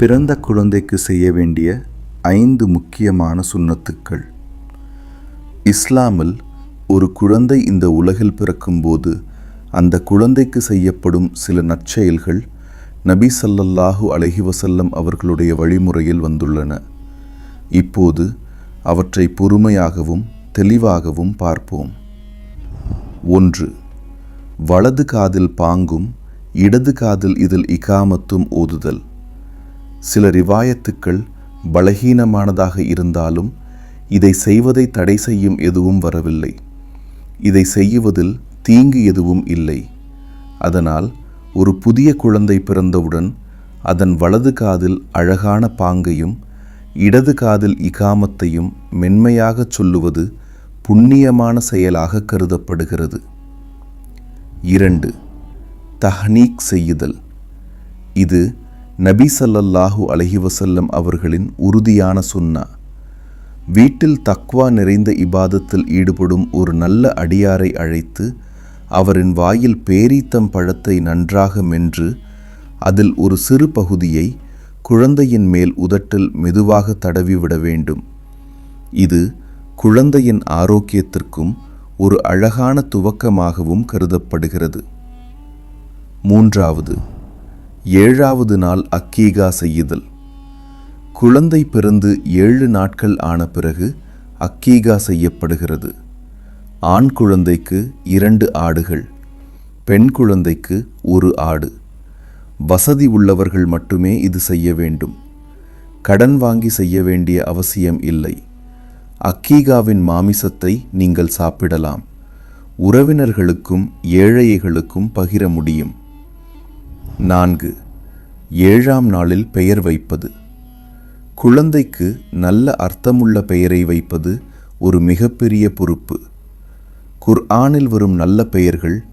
பிறந்த குழந்தைக்கு செய்ய வேண்டிய ஐந்து முக்கியமான சுண்ணத்துக்கள். இஸ்லாமில் ஒரு குழந்தை இந்த உலகில் பிறக்கும்போது அந்த குழந்தைக்கு செய்யப்படும் சில நற்செயல்கள் நபி சல்லல்லாஹு அலஹி வசல்லம் அவர்களுடைய வழிமுறையில் வந்துள்ளன. இப்போது அவற்றை பொறுமையாகவும் தெளிவாகவும் பார்ப்போம். ஒன்று வலது காதில் பாங்கும் இடது காதில் இதில் இகாமத்தும் ஓதுதல். சில ரிவாயத்துக்கள் பலகீனமானதாக இருந்தாலும் இதை செய்வதை தடை செய்யும் எதுவும் வரவில்லை. இதை செய்யுவதில் தீங்கு எதுவும் இல்லை. அதனால் ஒரு புதிய குழந்தை பிறந்தவுடன் அதன் வலது காதில் அழகான பாங்கையும் இடது காதில் இகாமத்தையும் மென்மையாகச் சொல்லுவது புண்ணியமான செயலாக கருதப்படுகிறது. இரண்டு தஹ்னீக் செய்யுதல். இது நபி சல்லல்லாஹு அலஹி வசல்லம் அவர்களின் உறுதியான சுன்னா. வீட்டில் தக்வா நிறைந்த இபாதத்தில் ஈடுபடும் ஒரு நல்ல அடியாரை அழைத்து அவரின் வாயில் பேரீத்தம் பழத்தை நன்றாக மென்று அதில் ஒரு சிறு பகுதியை குழந்தையின் மேல் உதட்டில் மெதுவாக தடவிவிட வேண்டும். இது குழந்தையின் ஆரோக்கியத்திற்கும் ஒரு அழகான துவக்கமாகவும் கருதப்படுகிறது. மூன்றாவது ஏழாவது நாள் அக்கீகா செய்யுதல். குழந்தை பிறந்து ஏழு நாட்கள் ஆன பிறகு அக்கீகா செய்யப்படுகிறது. ஆண் குழந்தைக்கு இரண்டு ஆடுகள் பெண் குழந்தைக்கு ஒரு ஆடு. வசதி உள்ளவர்கள் மட்டுமே இது செய்ய வேண்டும். கடன் வாங்கி செய்ய வேண்டிய அவசியம் இல்லை. அக்கீகாவின் மாமிசத்தை நீங்கள் சாப்பிடலாம். உறவினர்களுக்கும் ஏழைகளுக்கும் பகிர முடியும். நான்கு. ஏழாம் நாளில் பெயர் வைப்பது. குழந்தைக்கு நல்ல அர்த்தமுள்ள பெயரை வைப்பது ஒரு மிகப்பெரிய பொறுப்பு. குர்ஆனில் வரும் நல்ல பெயர்கள்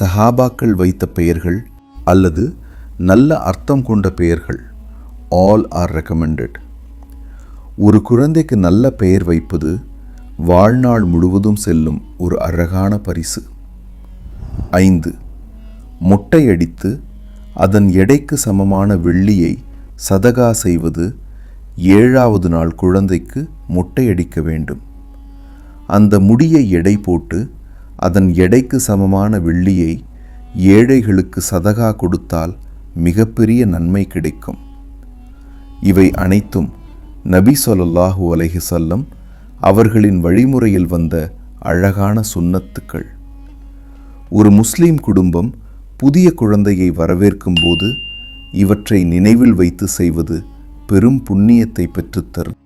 சஹாபாக்கள் வைத்த பெயர்கள் அல்லது நல்ல அர்த்தம் கொண்ட பெயர்கள். ஆல் ஆர் ரெக்கமெண்டட் ஒரு குழந்தைக்கு நல்ல பெயர் வைப்பது வாழ்நாள் முழுவதும் செல்லும் ஒரு அழகான பரிசு. ஐந்து. மொட்டையடித்து அதன் எடைக்கு சமமான வெள்ளியை சதகா செய்வது ஏழாவது நாள் குழந்தைக்கு முட்டையடிக்க வேண்டும். அந்த முடியை எடை போட்டு அதன் எடைக்கு சமமான வெள்ளியை ஏழைகளுக்கு சதகா கொடுத்தால் மிகப்பெரிய நன்மை கிடைக்கும். இவை அனைத்தும் நபி சொல்லாஹு அலைஹி சொல்லம் அவர்களின் வழிமுறையில் வந்த அழகான சுன்னத்துக்கள் ஒரு முஸ்லீம் குடும்பம் புதிய குழந்தையை வரவேற்கும் போது இவற்றை நினைவில் வைத்து செய்வது பெரும் புண்ணியத்தை பெற்றுத்தரும்.